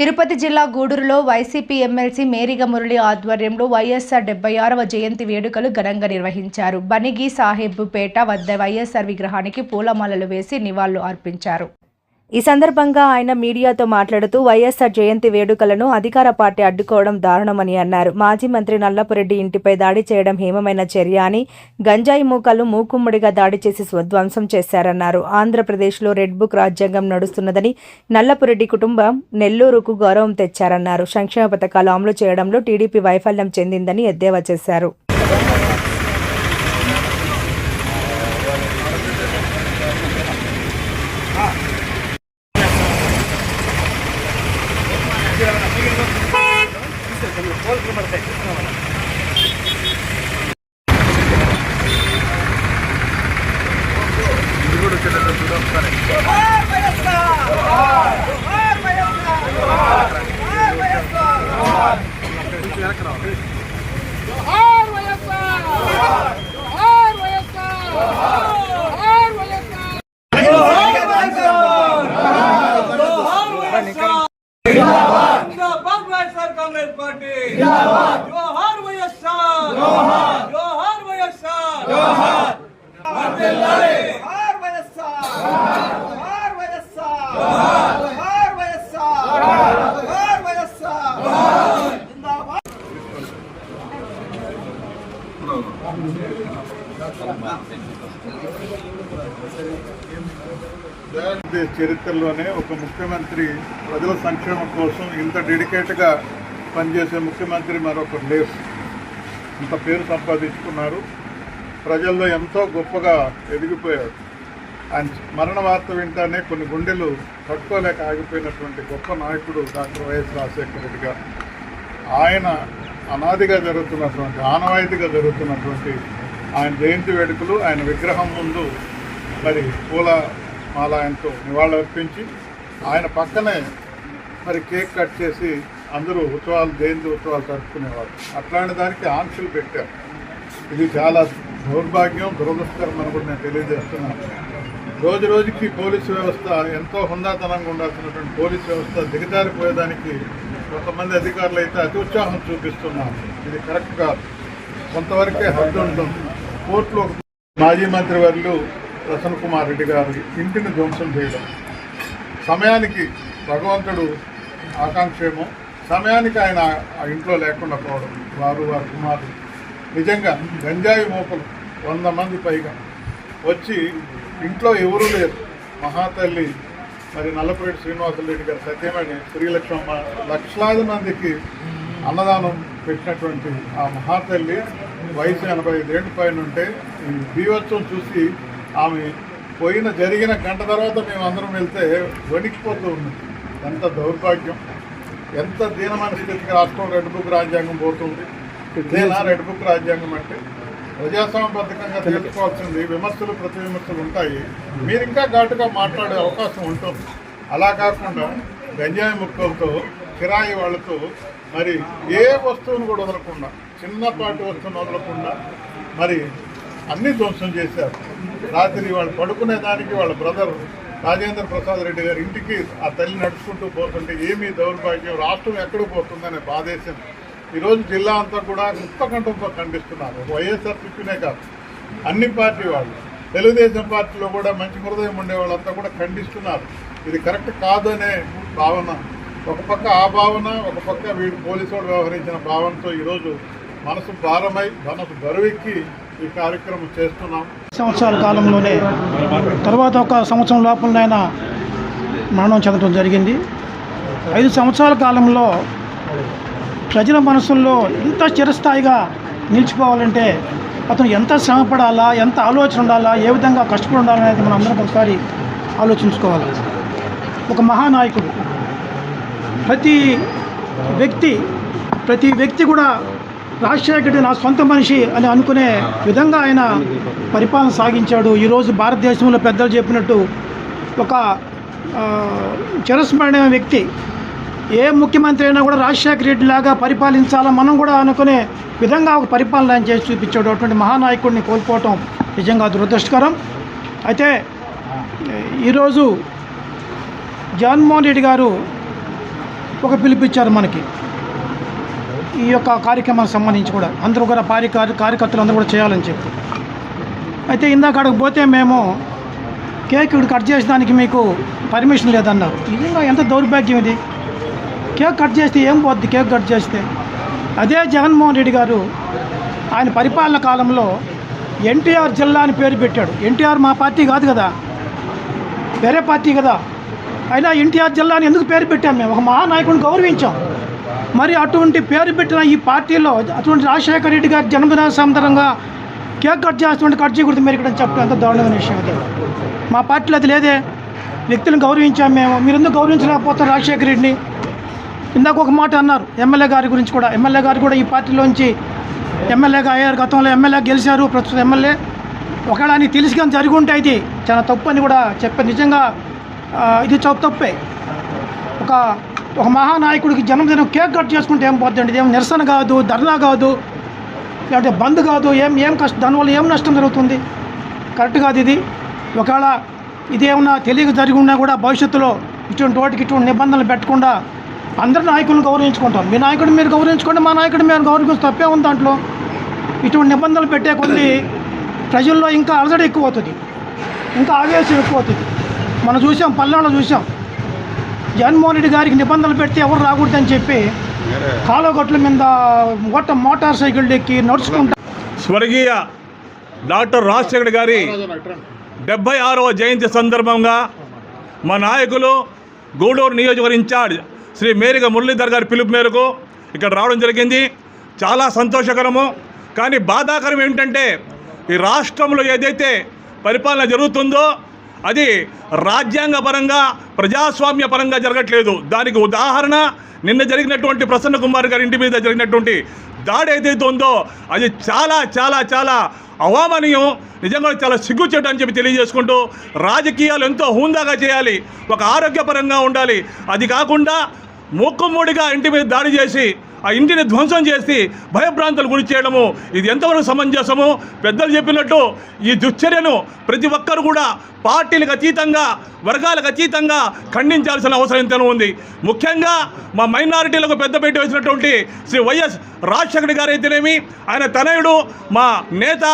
తిరుపతి జిల్లా గూడూరులో YCP MLC Meriga Murali ఆధ్వర్యంలో వైఎస్ఆర్ డెబ్బై ఆరవ జయంతి వేడుకలు ఘనంగా నిర్వహించారు. బనిగి సాహెబ్ పేట వద్ద వైఎస్ఆర్ విగ్రహానికి పూలమాలలు వేసి నివాళులు అర్పించారు. ఈ సందర్భంగా ఆయన మీడియాతో మాట్లాడుతూ వైఎస్ఆర్ జయంతి వేడుకలను అధికార పార్టీ అడ్డుకోవడం దారుణమని అన్నారు. మాజీ మంత్రి నల్లపురెడ్డి ఇంటిపై దాడి చేయడం హేమమైన చర్య అని గంజాయి మూకలు మూకుమ్మడిగా దాడి చేసి స్వధ్వంసం చేశారన్నారు. ఆంధ్రప్రదేశ్లో రెడ్ బుక్ రాజ్యాంగం నడుస్తున్నదని నల్లపురెడ్డి కుటుంబం నెల్లూరుకు గౌరవం తెచ్చారన్నారు. సంక్షేమ పథకాలు అమలు చేయడంలో టీడీపీ వైఫల్యం చెందిందని ఎద్దేవా చేశారు. जिंदाबाद వైఎస్ఆర్ కాంగ్రెస్ పార్టీ जिंदाबाद జోహార్ వైఎస్ఆర్ జోహార్ జోహార్ వైఎస్ఆర్ జోహార్ వర్ధిల్లాలి చరిత్రలోనే ఒక ముఖ్యమంత్రి ప్రజల సంక్షేమం కోసం ఇంత డెడికేట్గా పనిచేసే ముఖ్యమంత్రి మరొకరు లేరు. ఇంత పేరు సంపాదించుకున్నారు. ప్రజల్లో ఎంతో గొప్పగా ఎదిగిపోయారు. ఆయన మరణ వార్త వింటానే కొన్ని గుండెలు తట్టుకోలేక ఆగిపోయినటువంటి గొప్ప నాయకుడు డాక్టర్ వైఎస్ రాజశేఖర రెడ్డి గారు. ఆయన అనాదిగా జరుగుతున్నటువంటి ఆనవాయితీగా జరుగుతున్నటువంటి ఆయన జయంతి వేడుకలు ఆయన విగ్రహం ముందు మరి పూల మాల ఆయనతో నివాళులర్పించి ఆయన పక్కనే మరి కేక్ కట్ చేసి అందరూ ఉత్సవాలు జయంతి ఉత్సవాలు జరుపుకునేవారు. అట్లాంటి దానికి ఆంక్షలు పెట్టారు. ఇది చాలా దౌర్భాగ్యం దురదృష్టకరం అని కూడా నేను తెలియజేస్తున్నాను. రోజు రోజుకి పోలీసు వ్యవస్థ ఎంతో హుందాతనంగా ఉండాల్సినటువంటి పోలీసు వ్యవస్థ దిగజారిపోయేదానికి కొంతమంది అధికారులు అయితే అతి ఉత్సాహం చూపిస్తున్నారు. ఇది కరెక్ట్ కాదు. కొంతవరకే హద్దు ఉంటుంది. కోర్టులో మాజీ మంత్రి వర్యులు ప్రసన్న కుమార్ రెడ్డి గారి ఇంటిని ధ్వంసం చేయడం. సమయానికి భగవంతుడు ఆకాంక్షేమో. సమయానికి ఆయన ఆ ఇంట్లో లేకుండా పోవడం. వారు వారి కుమారుడు నిజంగా గంజాయి మోపలు వంద మంది పైగా వచ్చి ఇంట్లో ఎవరూ లేరు. మహాతల్లి మరి నల్లపురెడ్డి శ్రీనివాసరెడ్డి గారు సత్యమణి శ్రీలక్ష్మమ్మ లక్షలాది మందికి అన్నదానం పెట్టినటువంటి ఆ మహాతల్లి వయసు ఎనభై ఐదేళ్ళ పైన ఉంటే ఈ బీవత్సం చూసి ఆమె పోయిన జరిగిన గంట తర్వాత మేము అందరం వెళ్తే వణికిపోతూ ఉంది ఎంత దౌర్భాగ్యం. ఎంత దీనమైన స్థితికి రాష్ట్రం రెడ్ బుక్ రాజ్యాంగం పోతుంది. ఇదేనా రెడ్ బుక్ రాజ్యాంగం అంటే? ప్రజాస్వామ్యబద్ధకంగా తెలుసుకోవాల్సింది విమర్శలు ప్రతి విమర్శలు ఉంటాయి. మీరు ఇంకా ఘాటుగా మాట్లాడే అవకాశం ఉంటుంది. అలా కాకుండా గంజాయి ముక్కలతో కిరాయి వాళ్ళతో మరి ఏ వస్తువును కూడా వదలకుండా చిన్నపాటి వస్తువును వదలకుండా మరి అన్ని ధ్వంసం చేశారు. రాత్రి వాళ్ళు పడుకునే దానికి వాళ్ళ బ్రదర్ రాజేంద్ర ప్రసాద్ రెడ్డి గారి ఇంటికి ఆ తల్లి నడుచుకుంటూ పోతుంటే ఏమీ దౌర్భాగ్యం రాష్ట్రం ఎక్కడ పోతుందనే బాధేసింది ఈరోజు జిల్లా అంతా కూడా ముక్తకంఠంతో ఖండిస్తున్నారు. వైఎస్ఆర్సీపీనే కాదు. అన్ని పార్టీ వాళ్ళు తెలుగుదేశం పార్టీలో కూడా మంచి హృదయం ఉండే వాళ్ళంతా కూడా ఖండిస్తున్నారు. ఇది కరెక్ట్ కాదనే భావన ఒక పక్క ఆ భావన ఒక పక్క వీడు పోలీసు వాడు వ్యవహరించిన భావనతో ఈరోజు మనసు భారమై మనసు బరువెక్కి ఈ కార్యక్రమం చేస్తున్నాం. సంవత్సరాల కాలంలోనే తర్వాత ఒక సంవత్సరం లోపలనైనా మరణం చెందడం జరిగింది. ఐదు సంవత్సరాల కాలంలో ప్రజల మనసుల్లో ఎంత చిరస్థాయిగా నిలిచిపోవాలంటే అతను ఎంత శ్రమపడాలా ఎంత ఆలోచన ఉండాలా ఏ విధంగా కష్టపడి ఉండాలనేది మనం అందరం ఒకసారి ఆలోచించుకోవాలి. ఒక మహానాయకుడు ప్రతి వ్యక్తి ప్రతి వ్యక్తి కూడా రాజశేఖరుడు నా సొంత మనిషి అని అనుకునే విధంగా ఆయన పరిపాలన సాగించాడు. ఈరోజు భారతదేశంలో పెద్దలు చెప్పినట్టు ఒక చిరస్మరణీయ వ్యక్తి. ఏ ముఖ్యమంత్రి అయినా కూడా రాజశేఖర రెడ్డి లాగా పరిపాలించాలా మనం కూడా అనుకునే విధంగా ఒక పరిపాలన ఆయన చేసి చూపించాడు. అటువంటి మహానాయకుడిని కోల్పోవటం నిజంగా దురదృష్టకరం. అయితే ఈరోజు జగన్మోహన్ రెడ్డి గారు ఒక పిలిపిచ్చారు మనకి. ఈ యొక్క కార్యక్రమానికి సంబంధించి కూడా అందరూ కూడా పారి కార్యకర్తలు అందరూ కూడా చేయాలని చెప్పి. అయితే ఇందాక అక్కడికి పోతే మేము కేక్ ఇక్కడ కట్ చేసేదానికి మీకు పర్మిషన్ లేదన్నారు. నిజంగా ఎంత దౌర్భాగ్యం ఇది? కేక్ కట్ చేస్తే ఏం పోద్ది కేక్ కట్ చేస్తే? అదే జగన్మోహన్ రెడ్డి గారు ఆయన పరిపాలన కాలంలో ఎన్టీఆర్ జిల్లా అని పేరు పెట్టాడు. ఎన్టీఆర్ మా పార్టీ కాదు కదా. వేరే పార్టీ కదా. అయినా ఎన్టీఆర్ జిల్లా అని ఎందుకు పేరు పెట్టాం మేము? ఒక మహానాయకుడిని గౌరవించాం. మరి అటువంటి పేరు పెట్టిన ఈ పార్టీలో అటువంటి రాజశేఖర రెడ్డి గారి జన్మదిన సందర్భంగా కేక్ కట్ చేస్తుంటే కట్ చేయకూడదు మీరు ఇక్కడ చెప్పడం ఎంత దారుణమైన విషయం అది మా పార్టీలో అది లేదే. వ్యక్తులను గౌరవించాం మేము. మీరు ఎందుకు గౌరవించలేకపోతారు రాజశేఖర రెడ్డిని? ఇందాక ఒక మాట అన్నారు ఎమ్మెల్యే గారి గురించి కూడా. ఎమ్మెల్యే గారు కూడా ఈ పార్టీలోంచి ఎమ్మెల్యేగా అయ్యారు. గతంలో ఎమ్మెల్యే గెలిచారు ప్రస్తుతం ఎమ్మెల్యే. ఒకవేళ అని తెలిసి కానీ జరిగి ఉంటే ఇది చాలా తప్పు అని కూడా చెప్పారు. నిజంగా ఇది చౌ తప్పే. ఒక ఒక మహానాయకుడికి జన్మదినం కేక్ కట్ చేసుకుంటే ఏం పోద్దండి? ఇదేం నిరసన కాదు ధర్నా కాదు లేదంటే బంద్ కాదు ఏం ఏం కష్టం దానివల్ల ఏం నష్టం జరుగుతుంది? కరెక్ట్ కాదు ఇది. ఒకవేళ ఇదేమన్నా తెలియక జరిగి ఉన్నా కూడా భవిష్యత్తులో ఇటువంటి వాటికి ఇటువంటి నిబంధనలు పెట్టకుండా అందరి నాయకులను గౌరవించుకుంటాం. మీ నాయకుడు మీరు గౌరవించుకోండి మా నాయకుడు మేము గౌరవించి తప్పే ఉంది దాంట్లో. ఇటువంటి నిబంధనలు పెట్టే కొద్ది ప్రజల్లో ఇంకా అలజడి ఎక్కువ అవుతుంది ఇంకా ఆవేశం ఎక్కువ అవుతుంది మనం చూసాం పల్లెల్లో చూసాం. జగన్మోహన్ రెడ్డి గారికి నిబంధనలు పెడితే ఎవరు రాకూడదని చెప్పి కాలువగట్ల మీద మొట్ట మోటార్ సైకిల్ ఎక్కి నడుచుకుంటా స్వర్గీయ డాక్టర్ రాజశేఖర్ గారి డెబ్బై ఆరవ జయంతి సందర్భంగా మా నాయకులు గూడూరు నియోజకవర్గ ఇన్ఛార్జ్ శ్రీ మేరిగ మురళీధర్ గారి పిలుపు మేరకు ఇక్కడ రావడం జరిగింది. చాలా సంతోషకరము. కానీ బాధాకరం ఏమిటంటే ఈ రాష్ట్రంలో ఏదైతే పరిపాలన జరుగుతుందో అది రాజ్యాంగపరంగా ప్రజాస్వామ్య పరంగా జరగట్లేదు. దానికి ఉదాహరణ నిన్న జరిగినటువంటి ప్రసన్న కుమార్ గారి ఇంటి మీద జరిగినటువంటి దాడి ఏదైతే ఉందో అది చాలా చాలా చాలా అవామనీయం నిజంగా చాలా సిగ్గుచేటు అని చెప్పి తెలియజేసుకుంటూ రాజకీయాలు ఎంతో హూందాగా చేయాలి ఒక ఆరోగ్యపరంగా ఉండాలి. అది కాకుండా మూకుమ్మడిగా ఇంటి మీద దాడి చేసి ఆ ఇంటిని ధ్వంసం చేసి భయభ్రాంతులు గురి చేయడము ఇది ఎంతవరకు సమంజసము పెద్దలు చెప్పినట్టు ఈ దుశ్చర్యను ప్రతి ఒక్కరు కూడా పార్టీలకు అతీతంగా వర్గాలకు అతీతంగా ఖండించాల్సిన అవసరం ఎంతైనా ఉంది. ముఖ్యంగా మా మైనారిటీలకు పెద్దపీట వేసినటువంటి శ్రీ వైఎస్ రాజశేఖర్ గారు అయితేనేమి ఆయన తనయుడు మా నేత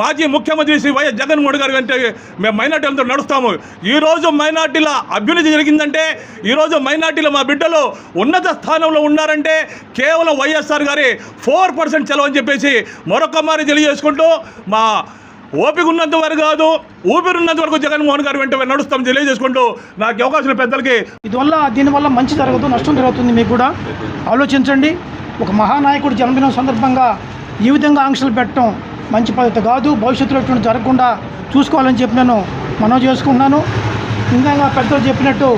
మాజీ ముఖ్యమంత్రి శ్రీ వైఎస్ జగన్మోహన్ గారు అంటే మేము మైనార్టీలతో నడుస్తాము. ఈరోజు మైనార్టీల అభ్యున్నతి జరిగిందంటే ఈరోజు మైనార్టీలు మా బిడ్డలు ఉన్నత స్థానంలో ఉన్నారంటే కేవలం వైఎస్ఆర్ గారి ఫోర్ పర్సెంట్ సెలవు అని చెప్పేసి మరొక మారి తెలియజేసుకుంటూ మా ఓపిక ఉన్నంత వరకు కాదు ఊపిరి ఉన్నంత వరకు జగన్మోహన్ గారు వెంట నడుస్తాం తెలియజేసుకుంటూ నాకు అవకాశం పెద్దలకి ఇదివల్ల దీనివల్ల మంచి జరగదు నష్టం జరుగుతుంది మీకు కూడా. ఆలోచించండి. ఒక మహానాయకుడు జన్మదినం సందర్భంగా ఈ విధంగా ఆంక్షలు పెట్టడం మంచి పద్ధతి కాదు. భవిష్యత్తులో ఇటువంటి జరగకుండా చూసుకోవాలని చెప్పి నేను మనం చేసుకున్నాను ఇందాక పెద్దలు చెప్పినట్టు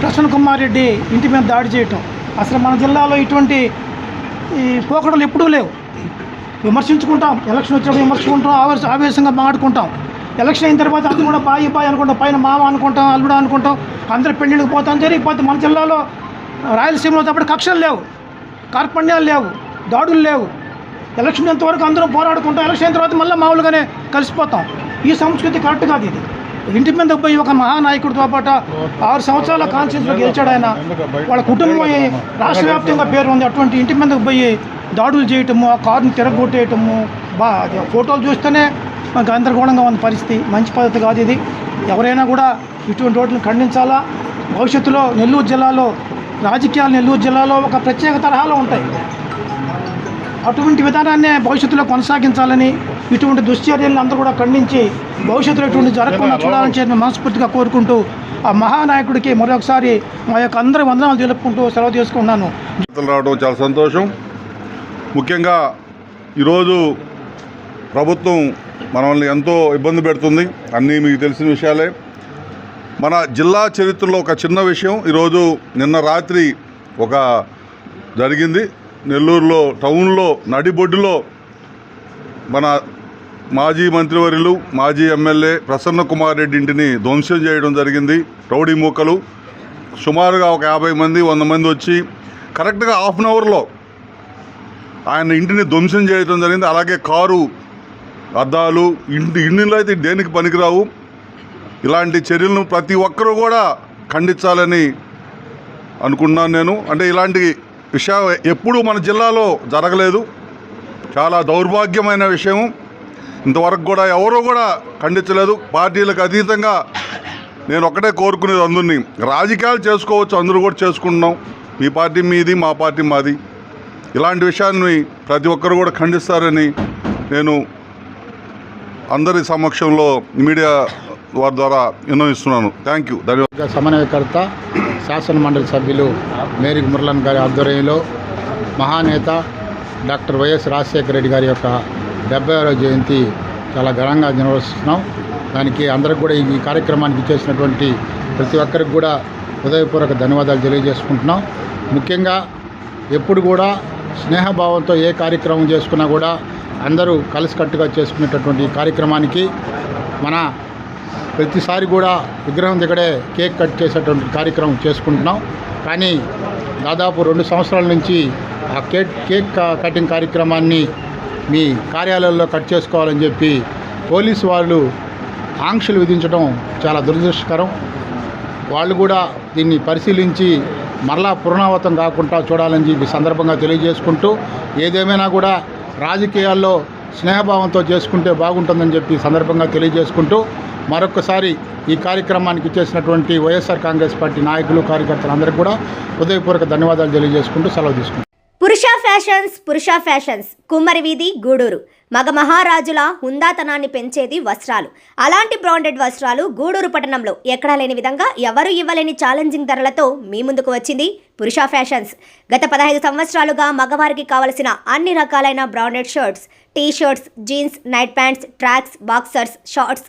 ప్రసన్న కుమార్ రెడ్డి ఇంటి మీద దాడి చేయటం. అసలు మన జిల్లాలో ఇటువంటి ఈ పోకడలు ఎప్పుడూ లేవు. విమర్శించుకుంటాం ఎలక్షన్ వచ్చినప్పుడు విమర్శించుకుంటాం ఆవేశ ఆవేశంగా మాట్లాడుకుంటాం. ఎలక్షన్ అయిన తర్వాత అది కూడా బాయి బాయ్ అనుకుంటాం పైన మామ అనుకుంటాం అల్లుడు అనుకుంటాం అందరు పెళ్ళిళ్ళకి పోతాం జరిగిపోతే మన జిల్లాలో రాయలసీమలో తప్పుడు కక్షలు లేవు కార్పణ్యాలు లేవు దాడులు లేవు. ఎలక్షన్ ఎంతవరకు అందరం పోరాడుకుంటాం ఎలక్షన్ అయిన తర్వాత మళ్ళీ మామూలుగానే కలిసిపోతాం. ఈ సంస్కృతి కరెక్ట్ కాదు ఇది. ఇంటి మీద పోయి ఒక మహానాయకుడితో పాటు ఆరు సంవత్సరాల కాన్స్టిట్యూన్సీలో గెలిచాడు ఆయన. వాళ్ళ కుటుంబం రాష్ట్ర వ్యాప్తంగా పేరు ఉంది అటువంటి ఇంటి మీదకి పోయి దాడులు చేయటము ఆ కారుని తిరగొట్టేయటము బా ఫోటోలు చూస్తేనే గందరగోళంగా ఉన్న పరిస్థితి. మంచి పద్ధతి కాదు ఇది. ఎవరైనా కూడా ఇటువంటి రోడ్లను ఖండించాలా? భవిష్యత్తులో నెల్లూరు జిల్లాలో రాజకీయాలు నెల్లూరు జిల్లాలో ఒక ప్రత్యేక తరహాలో ఉంటాయి. అటువంటి విధానాన్నే భవిష్యత్తులో కొనసాగించాలని ఇటువంటి దుశ్చర్యలను అందరూ కూడా ఖండించి భవిష్యత్తులో ఇటువంటి జరగకుండా చూడాలని చెప్పి మనస్ఫూర్తిగా కోరుకుంటూ ఆ మహానాయకుడికి మరొకసారి మా యొక్క అందరి వందనాలు తెలుపుకుంటూ సెలవు తీసుకున్నాను రావడం చాలా సంతోషం. ముఖ్యంగా ఈరోజు ప్రభుత్వం మనల్ని ఎంతో ఇబ్బంది పెడుతుంది. అన్నీ మీకు తెలిసిన విషయాలే. మన జిల్లా చరిత్రలో ఒక చిన్న విషయం. ఈరోజు నిన్న రాత్రి ఒక జరిగింది. నెల్లూరులో టౌన్లో నడిబొడ్డులో మన మాజీ మంత్రివర్యులు మాజీ ఎమ్మెల్యే ప్రసన్న కుమార్ రెడ్డి ఇంటిని ధ్వంసం చేయడం జరిగింది. రౌడీ మూకలు. సుమారుగా ఒక యాభై మంది వంద మంది వచ్చి కరెక్ట్గా హాఫ్ అన్ అవర్లో ఆయన ఇంటిని ధ్వంసం చేయడం జరిగింది. అలాగే కారు అద్దాలు ఇంటి ఇంటిలో అయితే దేనికి పనికిరావు? ఇలాంటి చర్యలను ప్రతి ఒక్కరూ కూడా ఖండించాలని అనుకున్నాను నేను. అంటే ఇలాంటి విషయం ఎప్పుడూ మన జిల్లాలో జరగలేదు. చాలా దౌర్భాగ్యమైన విషయం ఇంతవరకు కూడా ఎవరూ కూడా ఖండించలేదు. పార్టీలకు అతీతంగా నేను ఒక్కటే కోరుకునేది అందరినీ. రాజకీయాలు చేసుకోవచ్చు అందరూ కూడా చేసుకుంటున్నాం. మీ పార్టీ మీది మా పార్టీ మాది. ఇలాంటి విషయాన్ని ప్రతి ఒక్కరు కూడా ఖండిస్తారని నేను అందరి సమక్షంలో మీడియా వారి ద్వారా విన్నవిస్తున్నాను. Thank you. ధన్యవాదాలు. సమన్వయకర్త శాసనమండలి సభ్యులు మేరీ మురళన్ గారి ఆధ్వర్యంలో మహానేత డాక్టర్ వైఎస్ రాజశేఖర రెడ్డి గారి యొక్క డెబ్బై ఆరో జయంతి చాలా ఘనంగా నిర్వహిస్తున్నాం. దానికి అందరికి కూడా ఈ కార్యక్రమానికి చేసినటువంటి ప్రతి ఒక్కరికి కూడా హృదయపూర్వక ధన్యవాదాలు తెలియజేసుకుంటున్నాం. ముఖ్యంగా ఎప్పుడు కూడా స్నేహభావంతో ఏ కార్యక్రమం చేసుకున్నా కూడా అందరూ కలిసికట్టుగా చేసుకునేటటువంటి కార్యక్రమానికి మన ప్రతిసారి కూడా విగ్రహం దగ్గరే కేక్ కట్ చేసేటువంటి కార్యక్రమం చేసుకుంటున్నాం. కానీ దాదాపు రెండు సంవత్సరాల నుంచి ఆ కేక్ కేక్ కటింగ్ కార్యక్రమాన్ని మీ కార్యాలయాల్లో కట్ చేసుకోవాలని చెప్పి పోలీసు వాళ్ళు ఆంక్షలు విధించడం చాలా దురదృష్టకరం. వాళ్ళు కూడా దీన్ని పరిశీలించి మరలా పునరావృతం కాకుండా చూడాలని చెప్పి సందర్భంగా తెలియజేసుకుంటూ ఏదేమైనా కూడా రాజకీయాల్లో స్నేహభావంతో చేసుకుంటే బాగుంటుందని చెప్పి సందర్భంగా తెలియజేసుకుంటూ మరొకసారి ఈ కార్యక్రమానికి చేసినటువంటి వైఎస్ఆర్ కాంగ్రెస్ పార్టీ నాయకులు కార్యకర్తలు అందరికీ కూడా హృదయపూర్వక ధన్యవాదాలు తెలియజేసుకుంటూ సెలవు తీసుకుంటాం పురుష ఫ్యాషన్స్ పురుష ఫ్యాషన్స్ కుమ్మరి వీధి గూడూరు. మగ మహారాజుల హుందాతనాన్ని పెంచేది వస్త్రాలు. అలాంటి బ్రాండెడ్ వస్త్రాలు గూడూరు పట్టణంలో ఎక్కడా లేని విధంగా ఎవరు ఇవ్వలేని ఛాలెంజింగ్ ధరలతో మీ ముందుకు వచ్చింది పురుష ఫ్యాషన్స్. గత పదహైదు సంవత్సరాలుగా మగవారికి కావలసిన అన్ని రకాలైన branded shirts T shirts jeans night pants tracks boxers shorts